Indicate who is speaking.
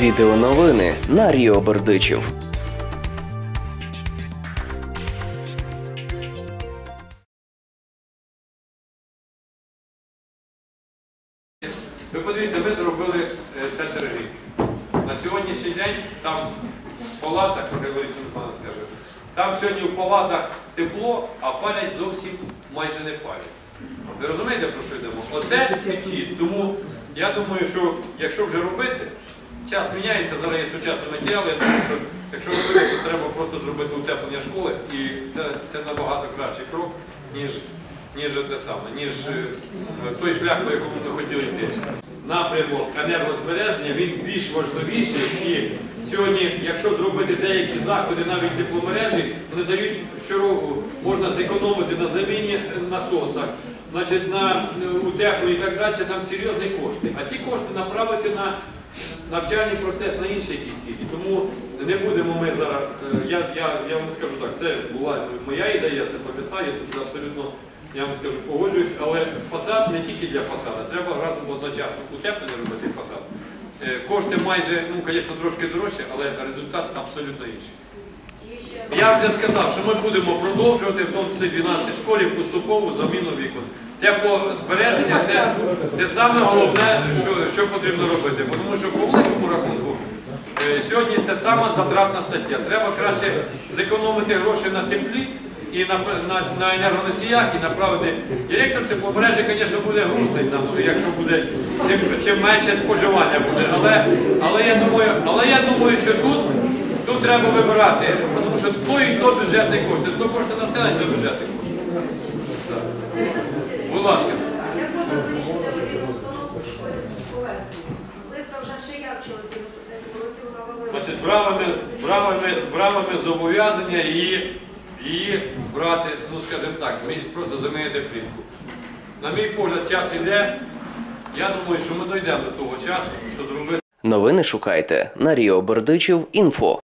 Speaker 1: Відеоновини на Ріо Бердичів.
Speaker 2: Ви подивіться, ми зробили е, центр рік. На сьогоднішній день там в палатах, Михайловна скаже, там сьогодні в палатах тепло, а палять зовсім майже не палять. Ви розумієте, про що йдемо? Оце підхід. Тому я думаю, що якщо вже робити, час міняється, зараз є сучасні матеріали, думаю, що якщо робити, то треба просто зробити утеплення школи, і це, це набагато кращий крок, ніж, ніж те саме, ніж е, той шлях, по якому ми хотіли йти. Напрямок енергозбереження він більш важливіший і сьогодні, якщо зробити деякі заходи, навіть тепломережі, вони дають щороку, можна зекономити на заміні насосах, значить, на е, утепленні і так далі, там серйозні кошти. А ці кошти направити на навчальний процес на інші якісь цілі. Тому не будемо ми зараз. е, Я, я, я вам скажу так, це була моя ідея, я це пам'ятаю, тут абсолютно я вам скажу, погоджуюсь, але фасад не тільки для фасада, треба разом одночасно утеплення робити фасад. Е, Кошти майже, ну, звісно, трошки дорожчі, але результат абсолютно інший. Я вже сказав, що ми будемо продовжувати в 12 школі поступову заміну вікон. Теплозбереження це, це саме головне, що, що потрібно робити. Тому що по великому рахунку е, сьогодні це сама затратна стаття. Треба краще зекономити гроші на теплі і на, на, на енергоносіях і направити. Директор тепломережі, звісно, буде грустний, там, якщо буде чим, чим менше споживання буде. Але, але, я думаю, але я думаю, що тут. Тут треба вибирати, тому що то і то бюджетні кошти, то кошти населення, то бюджетні кошти.
Speaker 3: Вчора,
Speaker 2: Значить, бравими, бравими, бравими зобов'язання її, її брати, ну скажімо так, просто замінити плівку. На мій погляд, час іде. Я думаю, що ми дійдемо до того часу, що зробити.
Speaker 1: Новини шукайте на Ріо Бердичів. Інфо.